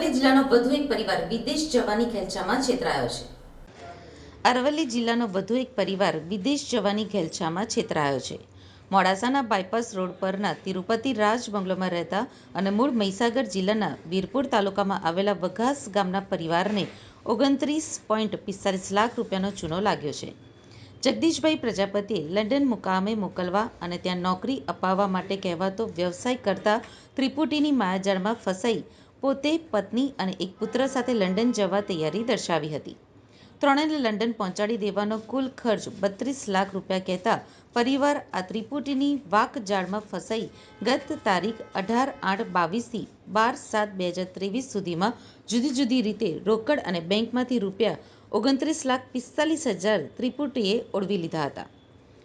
વધુ એક પરિવાર વિદેશ જવાની ખેંચામાં છેતરાયો છે. અરવલ્લી જિલ્લાનો વધુ એક પરિવાર વિદેશ જવાની ઘેલછામાં છેતરાયો છે. મોડાસાના બાયપાસ રોડ પરના તિરુપતિ રાજ બંગલોમાં રહેતા અને મૂળ મહીસાગર જિલ્લાના વીરપુર તાલુકામાં આવેલા વઘાસ ગામના પરિવારને ઓગણત્રીસ પોઈન્ટ પિસ્તાલીસ લાખ રૂપિયાનો ચૂનો લાગ્યો છે. જગદીશભાઈ પ્રજાપતિએ લંડન મુકામે મોકલવા અને ત્યાં નોકરી અપાવવા માટે કહેવાતો વ્યવસાય કરતા ત્રિપુટીની માયાજાળમાં ફસાઈ પોતે પત્ની અને એક પુત્ર સાથે લંડન જવા તૈયારી દર્શાવી હતી. ત્રણેયને લંડન પહોંચાડી દેવાનો કુલ ખર્ચ બત્રીસ લાખ રૂપિયા કહેતા પરિવાર આ ત્રિપુટીની વાકજાળમાં ફસાઈ ગત તારીખ અઢાર આઠ બાવીસથી બાર સાત બે હજાર ત્રેવીસ સુધીમાં જુદી જુદી રીતે રોકડ અને બેંકમાંથી રૂપિયા ઓગણત્રીસ લાખ પિસ્તાલીસ હજાર ત્રિપુટીએ ઓળવી લીધા હતા.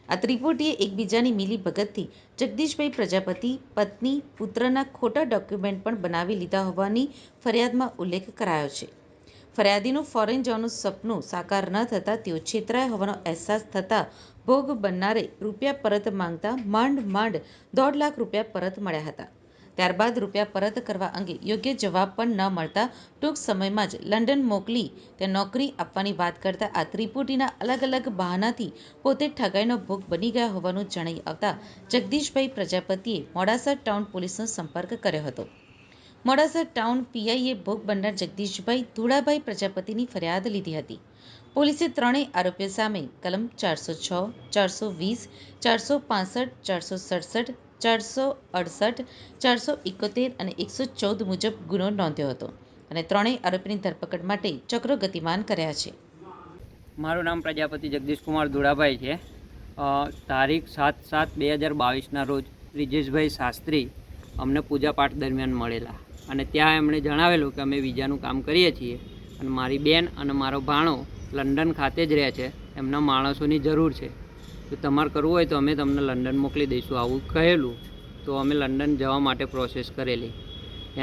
આ ત્રિપુટીએ એકબીજાની મિલી ભગતથી જગદીશભાઈ પ્રજાપતિ, પત્ની, પુત્રના ખોટા ડોક્યુમેન્ટ પણ બનાવી લીધા હોવાની ફરિયાદમાં ઉલ્લેખ કરાયો છે. ફરિયાદીનું ફોરેન જવાનું સપનું સાકાર ન થતાં તેઓ છેતરાયા હોવાનો અહેસાસ થતાં ભોગ બનનારે રૂપિયા પરત માંગતા માંડ માંડ દોઢ લાખ રૂપિયા પરત મળ્યા હતા. ત્યારબાદ રૂપિયા પરત કરવા અંગે યોગ્ય જવાબ પણ ન મળતા ટૂંક સમયમાં જ લંડન મોકલી ત્યાં નોકરી આપવાની વાત કરતા આ ત્રિપુટીના અલગ અલગ બહાનાથી પોતે ઠગાઈનો ભોગ બની ગયા હોવાનું જણાઈ આવતા જગદીશભાઈ પ્રજાપતિએ મોડાસા ટાઉન પોલીસનો સંપર્ક કર્યો હતો. મોડાસા ટાઉન પીઆઈએ ભોગ બનનાર જગદીશભાઈ ધુળાભાઈ પ્રજાપતિની ફરિયાદ લીધી હતી. પોલીસે ત્રણેય આરોપીઓ સામે કલમ ચારસો છ, ચારસો વીસ, ચારસો પાસઠ, ચારસો સડસઠ ચારસો અડસઠ, ચારસો એકોતેર અને એકસો ચૌદ મુજબ ગુનો નોંધ્યો હતો અને ત્રણેય આરોપીની ધરપકડ માટે ચક્રો ગતિમાન કર્યા છે. મારું નામ પ્રજાપતિ જગદીશકુમાર ધુડાભાઈ છે. તારીખ સાત સાત બે હજાર બાવીસના રોજ બ્રિજેશભાઈ શાસ્ત્રી અમને પૂજાપાઠ દરમિયાન મળેલા અને ત્યાં એમણે જણાવેલું કે અમે વિઝાનું કામ કરીએ છીએ અને મારી બેન અને મારો ભાણો લંડન ખાતે જ રહે છે. એમના માણસોની જરૂર છે. જો તમારે કરવું હોય તો અમે તમને લંડન મોકલી દઈશું. આવું કહેલું તો અમે લંડન જવા માટે પ્રોસેસ કરેલી.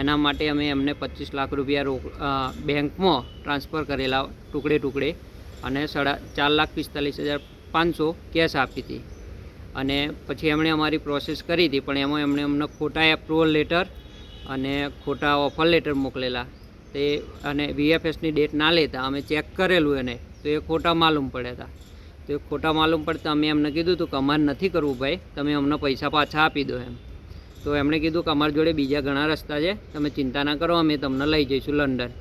એના માટે અમે એમને પચીસ લાખ રૂપિયા રોક બેંકમાં ટ્રાન્સફર કરેલા ટુકડે ટુકડે અને સાડા ચાર લાખ પિસ્તાલીસ હજાર પાંચસો કેશ આપી હતી. અને પછી એમણે અમારી પ્રોસેસ કરી હતી, પણ એમાં એમણે અમને ખોટા એપ્રુવલ લેટર અને ખોટા ઓફર લેટર મોકલેલા. તે અને વીએફએસની ડેટ ના લેતા અમે ચેક કરેલું એને, તો એ ખોટા માલુમ પડ્યા હતા. તો ખોટા માલુમ પડતા અમે એમને કીધું હતું કે અમારે નથી કરવું ભાઈ, તમે અમને પૈસા પાછા આપી દો એમ. તો એમણે કીધું કે અમારી જોડે બીજા ઘણા રસ્તા છે, તમે ચિંતા ના કરો, અમે તમને લઈ જઈશું લંડન.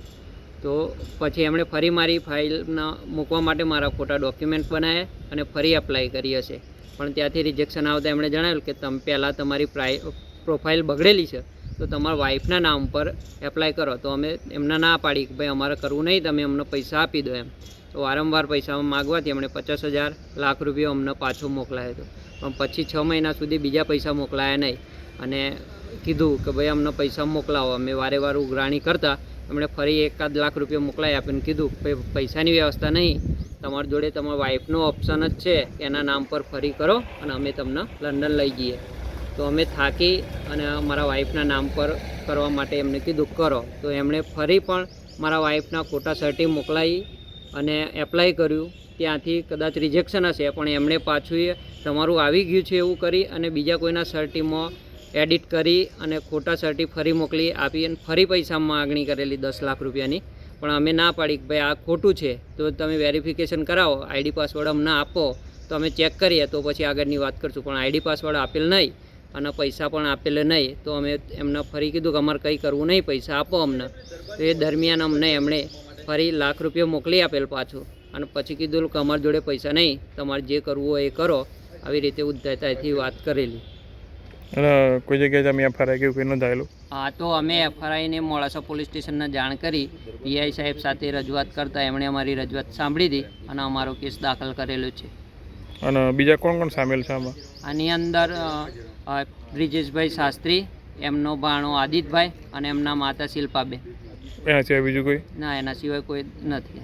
તો પછી એમણે ફરી મારી ફાઇલના મૂકવા માટે મારા ખોટા ડોક્યુમેન્ટ બનાવ્યા અને ફરી એપ્લાય કરી હશે. પણ ત્યાંથી રિજેક્શન આવતા એમણે જણાવ્યું કે તમે પહેલાં તમારી પ્રાઈ પ્રોફાઇલ બગડેલી છે તો તમારા વાઈફના નામ પર એપ્લાય કરો. તો અમે એમને ના પાડી કે ભાઈ અમારે કરવું નહીં, તમે અમને પૈસા આપી દો એમ. તો વારંવાર પૈસા માગવાથી એમણે પચાસ હજાર લાખ રૂપિયા અમને પાછો મોકલાયો હતો. પણ પછી છ મહિના સુધી બીજા પૈસા મોકલાયા નહીં. અને કીધું કે ભાઈ અમને પૈસા મોકલાવો. અમે વારે વાર ઉઘરાણી કરતા એમણે ફરી એકાદ લાખ રૂપિયા મોકલાવી આપીને કીધું ભાઈ પૈસાની વ્યવસ્થા નહીં. તમારી જોડે તમારા વાઈફનો ઓપ્શન જ છે. એના નામ પર ફરી કરો અને અમે તમને લંડન લઈ જઈએ. તો અમે થાકી અને મારા વાઈફના નામ પર કરવા માટે એમને કીધું, કરો. તો એમણે ફરી પણ મારા વાઈફના ખોટા સર્ટી મોકલાવી અને એપ્લાય કર્યું. ત્યાંથી કદાચ રિજેક્શન હશે, પણ એમણે પાછું તમારું આવી ગયું છે એવું કરી અને બીજા કોઈના સર્ટીમાં એડિટ કરી અને ખોટા સર્ટી ફરી મોકલી આપી અને ફરી પૈસા માગણી કરેલી દસ લાખ રૂપિયાની. પણ અમે ના પાડી કે ભાઈ આ ખોટું છે, તો તમે વેરિફિકેશન કરાવો આઈડી પાસવર્ડ અમને આપો. તો અમે ચેક કરીએ, તો પછી આગળની વાત કરશું. પણ આઈડી પાસવર્ડ આપેલ નહીં. અને પૈસા પણ આપેલ નહીં તો અમે એમને ફરી કીધું કે અમારે કંઈ કરવું નહીં પૈસા આપો અમને. તો એ દરમિયાન અમને એમણે ફરી લાખ રૂપિયા મોકલી આપેલ પાછું. અને પછી કીધું કે અમારી જોડે પૈસા નહીં તમારે જે કરવું હોય એ કરો. આવી રીતે ઉદ્ધતાથી વાત કરેલી. કોઈ જગ્યાએ તમે એફઆરઆઈ કે કંઈ નોંધાયેલું? હા તો અમે એફઆરઆઈને મોડાસા પોલીસ સ્ટેશનને જાણ કરી. પીઆઈ સાહેબ સાથે રજૂઆત કરતાં એમણે અમારી રજૂઆત સાંભળી હતી અને અમારો કેસ દાખલ કરેલો છે. અને બીજા કોણ કોણ સામેલ છે આમાં? આની અંદર બ્રિજેશભાઈ શાસ્ત્રી એમનો ભાણો આદિતભાઈ અને એમના માતા શિલ્પાબેન. એના સિવાય બીજું કોઈ? ના એના સિવાય કોઈ નથી.